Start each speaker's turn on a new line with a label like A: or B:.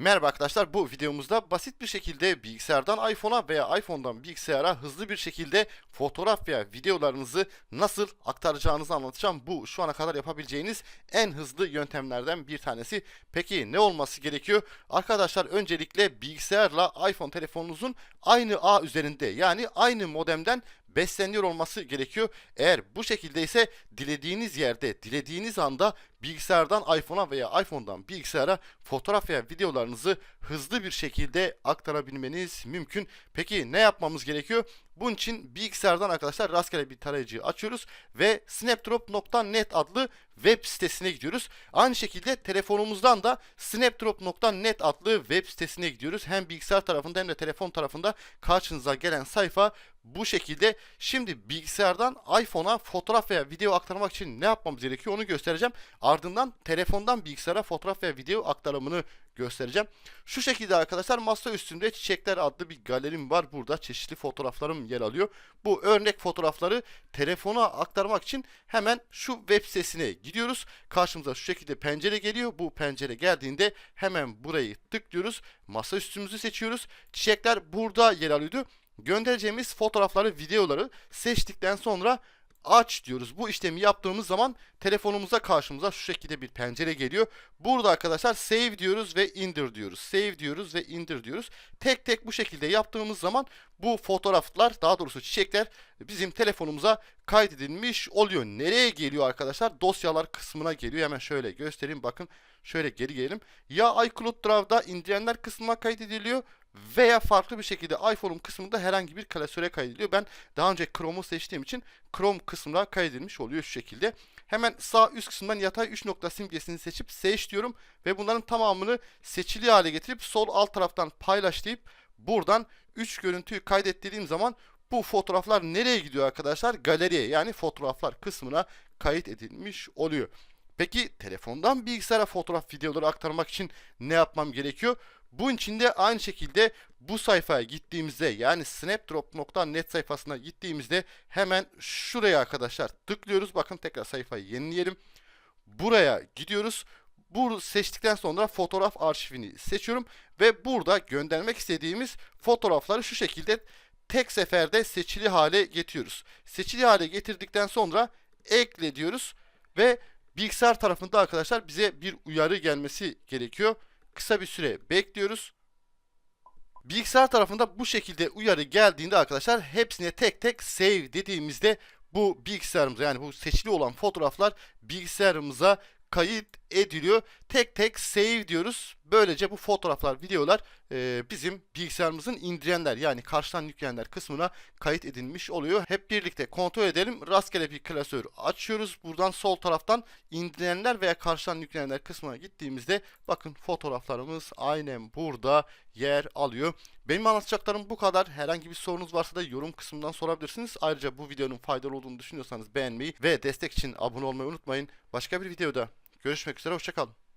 A: Merhaba arkadaşlar bu videomuzda basit bir şekilde bilgisayardan iPhone'a veya iPhone'dan bilgisayara hızlı bir şekilde fotoğraf veya videolarınızı nasıl aktaracağınızı anlatacağım. Bu şu ana kadar yapabileceğiniz en hızlı yöntemlerden bir tanesi. Peki ne olması gerekiyor? Arkadaşlar öncelikle bilgisayarla iPhone telefonunuzun aynı ağ üzerinde yani aynı modemden besleniyor olması gerekiyor. Eğer bu şekilde ise dilediğiniz yerde, dilediğiniz anda bilgisayardan iPhone'a veya iPhone'dan bilgisayara fotoğraf veya videolarınızı hızlı bir şekilde aktarabilmeniz mümkün. Peki ne yapmamız gerekiyor? Bunun için bilgisayardan arkadaşlar rastgele bir tarayıcı açıyoruz ve snapdrop.net adlı web sitesine gidiyoruz. Aynı şekilde telefonumuzdan da snapdrop.net adlı web sitesine gidiyoruz. Hem bilgisayar tarafında hem de telefon tarafında karşınıza gelen sayfa bu şekilde. Şimdi bilgisayardan iPhone'a fotoğraf veya video aktarmak için ne yapmamız gerekiyor onu göstereceğim. Ardından telefondan bilgisayara fotoğraf veya video aktarımını göstereceğim. Şu şekilde arkadaşlar masa üstünde çiçekler adlı bir galerim var. Burada çeşitli fotoğraflarım yer alıyor. Bu örnek fotoğrafları telefona aktarmak için hemen şu web sitesine gidiyoruz. Karşımıza şu şekilde pencere geliyor. Bu pencere geldiğinde hemen burayı tıklıyoruz. Masa üstümüzü seçiyoruz. Çiçekler burada yer alıyordu. Göndereceğimiz fotoğrafları, videoları seçtikten sonra aç diyoruz. Bu işlemi yaptığımız zaman telefonumuza karşımıza şu şekilde bir pencere geliyor. Burada arkadaşlar save diyoruz ve indir diyoruz. Save diyoruz ve indir diyoruz. Tek tek bu şekilde yaptığımız zaman bu fotoğraflar daha doğrusu çiçekler bizim telefonumuza kaydedilmiş oluyor. Nereye geliyor arkadaşlar? Dosyalar kısmına geliyor. Hemen şöyle göstereyim bakın. Şöyle geri gelelim. Ya iCloud Drive'da indirenler kısmına kaydediliyor veya farklı bir şekilde iPhone'un kısmında herhangi bir klasöre kaydediliyor. Ben daha önce Chrome'u seçtiğim için Chrome kısmına kaydedilmiş oluyor şu şekilde. Hemen sağ üst kısımdan yatay 3 nokta simgesini seçip seç diyorum ve bunların tamamını seçili hale getirip sol alt taraftan paylaş deyip buradan 3 görüntüyü kaydet dediğim zaman bu fotoğraflar nereye gidiyor arkadaşlar? Galeriye yani fotoğraflar kısmına kayıt edilmiş oluyor. Peki telefondan bilgisayara fotoğraf videoları aktarmak için ne yapmam gerekiyor? Bunun için de aynı şekilde bu sayfaya gittiğimizde yani snapdrop.net sayfasına gittiğimizde hemen şuraya arkadaşlar tıklıyoruz. Bakın tekrar sayfayı yenileyelim. Buraya gidiyoruz. Bu seçtikten sonra fotoğraf arşivini seçiyorum ve burada göndermek istediğimiz fotoğrafları şu şekilde tek seferde seçili hale getiriyoruz. Seçili hale getirdikten sonra ekle diyoruz ve bilgisayar tarafında arkadaşlar bize bir uyarı gelmesi gerekiyor. Kısa bir süre bekliyoruz. Bilgisayar tarafında bu şekilde uyarı geldiğinde arkadaşlar hepsine tek tek save dediğimizde bu bilgisayarımıza yani bu seçili olan fotoğraflar bilgisayarımıza kayıt ediliyor. Tek tek save diyoruz. Böylece bu fotoğraflar, videolar e, bizim bilgisayarımızın indirenler yani karşıdan yükleyenler kısmına kayıt edilmiş oluyor. Hep birlikte kontrol edelim. Rastgele bir klasör açıyoruz. Buradan sol taraftan indirenler veya karşıdan yükleyenler kısmına gittiğimizde bakın fotoğraflarımız aynen burada yer alıyor. Benim anlatacaklarım bu kadar. Herhangi bir sorunuz varsa da yorum kısmından sorabilirsiniz. Ayrıca bu videonun faydalı olduğunu düşünüyorsanız beğenmeyi ve destek için abone olmayı unutmayın. Başka bir videoda görüşmek üzere. Hoşçakalın.